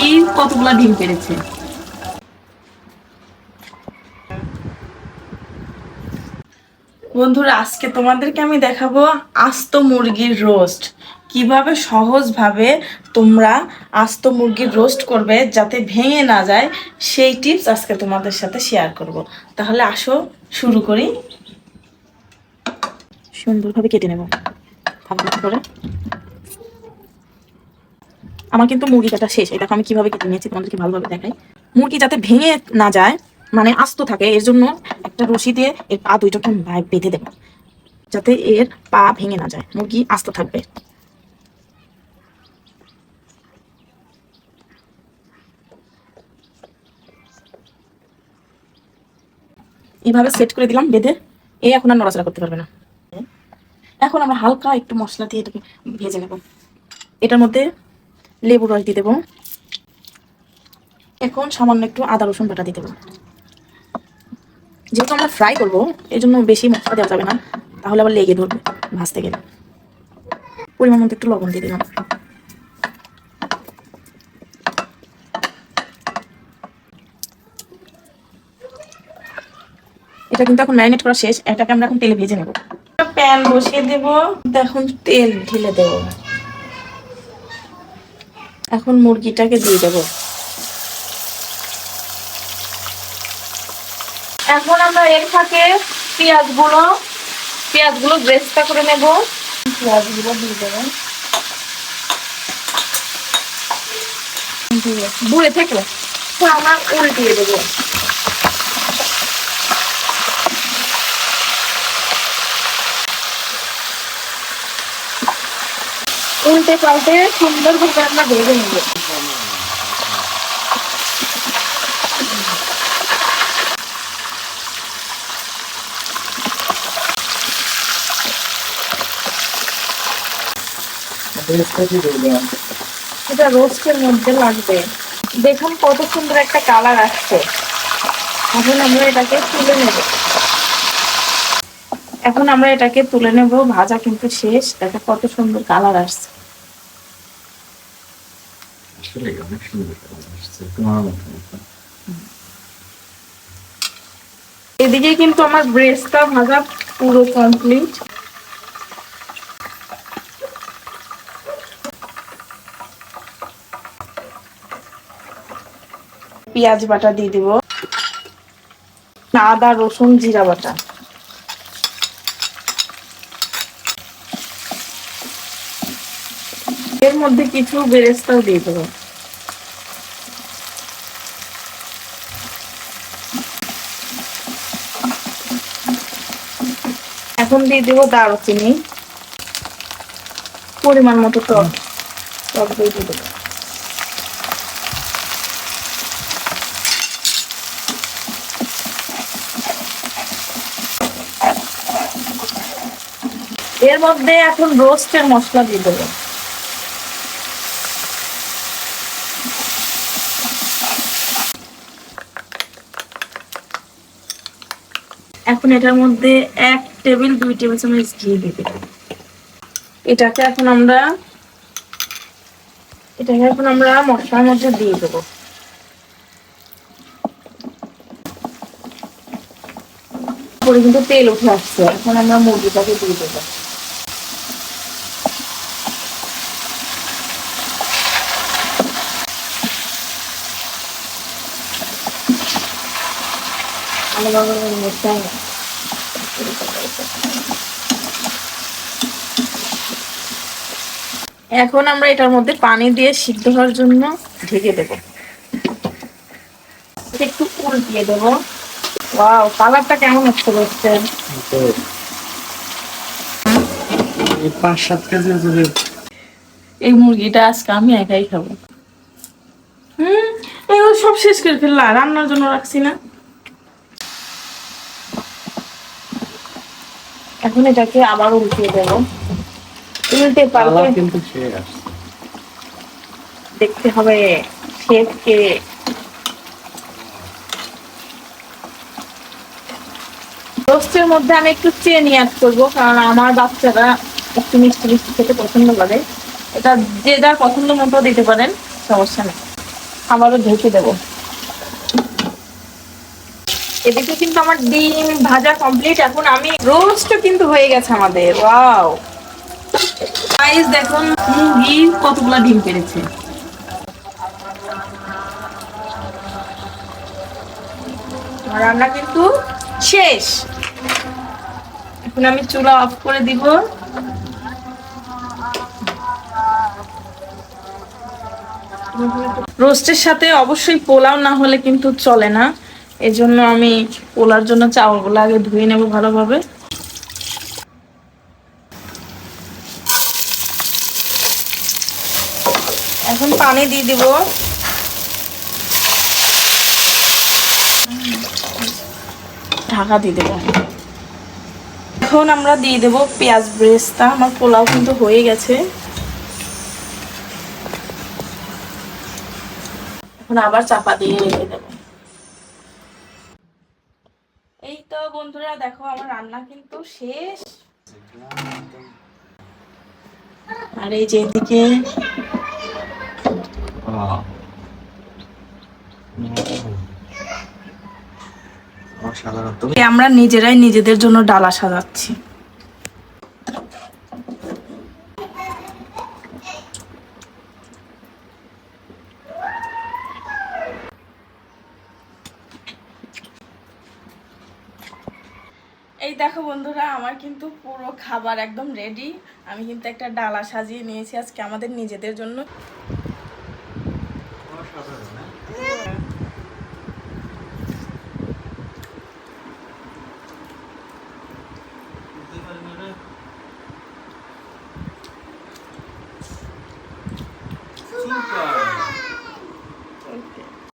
মুরগি কতগুলা ডিম পেরেছে? বন্ধুরা, আজকে তোমাদেরকে আমি দেখাবো আস্ত মুরগির রোস্ট। কীভাবে সহজভাবে তোমরা আস্ত মুরগির রোস্ট করবে যাতে ভেঙে না যায়, সেই টিপস আজকে তোমাদের সাথে শেয়ার করব। তাহলে আসো, শুরু করি। সুন্দরভাবে কেটে নেব। করে। আমার কিন্তু মুরগি কাটা শেষ দেখো আমি কীভাবে কেটে নিয়েছি, তোমাদেরকে ভালোভাবে দেখাই। মুরগি যাতে ভেঙে না যায় মানে আস্ত থাকে, এর জন্য একটা রশি দিয়ে এর পা দুইটাকে বেঁধে দেবো। যাতে এর পা ভেঙে না যায়, মুরগি আস্ত থাকবে। এইভাবে সেট করে দিলাম, বেঁধে। এ এখন আর নড়াচড়া করতে পারবে না। এখন আমরা হালকা একটু মশলা দিয়ে এটাকে ভেজে নেব। এটার মধ্যে লেবু রস দিয়ে দেবো। এখন সামান্য একটু আদা, রসুন বাটা দিয়ে দেবো। যেহেতু আমরা ফ্রাই করব এই জন্য বেশি মশলা দেওয়া যাবে না। তাহলে আবার লেগে ধরবে, ভাজতে গেলে। পরিমাণ মতো একটু লবণ দিয়ে দিলাম। এটা কিন্তু এখন ম্যারিনেট করা শেষ, এটাকে আমরা এখন তেলে ভেজে নেব। প্যান বসিয়ে দেব। এখন তেল ঢেলে দেব এখন মুরগিটাকে দিয়ে দেব। এখন আমরা এর ফাঁকে পেঁয়াজগুলো পেঁয়াজগুলো গ্রেসটা করে নেব। পেঁয়াজগুলো দিয়ে দেবেন দূরে থেকে। আমার আমরা উল্টিয়ে দেবো। উল্টে পাল্টে সুন্দরভাবে আমরা ভেজে নেব এটা রোস্টের মধ্যে লাগবে। দেখুন কত সুন্দর একটা কালার আসছে। এখন আমরা এটাকে তুলে নেব। এখন আমরা এটাকে তুলে নেব, ভাজা কিন্তু শেষ। দেখো কত সুন্দর কালার আসছে। এদিকে কিন্তু আমার ব্রেস্টটা ভাজা পুরো কমপ্লিট পেঁয়াজ বাটা দিয়ে দিব। আদা, রসুন, জিরা বাটা। এর মধ্যে কিছু বেরেস্তাও দিয়ে দেবো। এখন দিয়ে দেবো দারুচিনি। পরিমাণ মতো টক টক দই দিয়ে দেবো। এর মধ্যে এখন রোস্টের মশলা দিয়ে দেবো। এখন এটার মধ্যে এক টেবিল, দুই টেবিল চামচ ঘি দিয়ে দেবো এটাকে এখন আমরা, এটাকে এখন আমরা মশলার মধ্যে দিয়ে দেবো। পরে কিন্তু তেল উঠে আসছে, এখন আমরা মুরগিটাকে দিয়ে দেবো। ভালোভাবে মশলা এখন আমরা এটার মধ্যে পানি দিয়ে সিদ্ধ হওয়ার জন্য ঢেকে দেব। একটু উল্টিয়ে দেব। ওয়াও কালারটা কেমন হচ্ছে এই পাঁচ সাত কেজি যদি এই মুরগিটা আজকে আমি একাই খাব। হুম এগুলো সব শেষ করে ফেললা রান্নার জন্য রাখছি না। এখন এটাকে আবার উল্টিয়ে দেবো। উল্টে পাল্টে কিন্তু দেখতে হবে শেফকে রোস্টের মধ্যে আমি একটু চিনি অ্যাড করব কারণ আমার বাচ্চারা একটু মিষ্টি মিষ্টি খেতে পছন্দ করে। এটা যে যার পছন্দ মতো দিতে পারেন সমস্যা নেই। আবারও ঢেকে দেবো। এদিকে কিন্তু আমার ডিম ভাজা কমপ্লিট এখন আমি রোস্টও কিন্তু হয়ে গেছে আমাদের। ওয়াও গাইস দেখুন, মুরগি কতগুলা ডিম পেরেছে। রান্না কিন্তু শেষ। এখন আমি চুলা অফ করে দিব। রোস্টের সাথে অবশ্যই পোলাও না হলে কিন্তু চলে না। এজন্য আমি পোলার জন্য চাউলগুলো আগে ধুয়ে নেব ভালোভাবে। এখন পানি দিয়ে দিব। ঢাকা দিয়ে দেবো। এখন আমরা দিয়ে দেব পেঁয়াজ ব্রেস্তা। আমার পোলাও কিন্তু হয়ে গেছে। এখন আবার চাপা দিয়ে রেখে দেবো এই তো বন্ধুরা দেখো আমার রান্না কিন্তু শেষ আর এই যে এদিকে আহ। আমরা নিজেরাই নিজেদের জন্য ডালা সাজাচ্ছি এই দেখো বন্ধুরা, আমার কিন্তু পুরো খাবার একদম রেডি আমি কিন্তু একটা ডালা সাজিয়ে নিয়েছি আজকে আমাদের নিজেদের জন্য।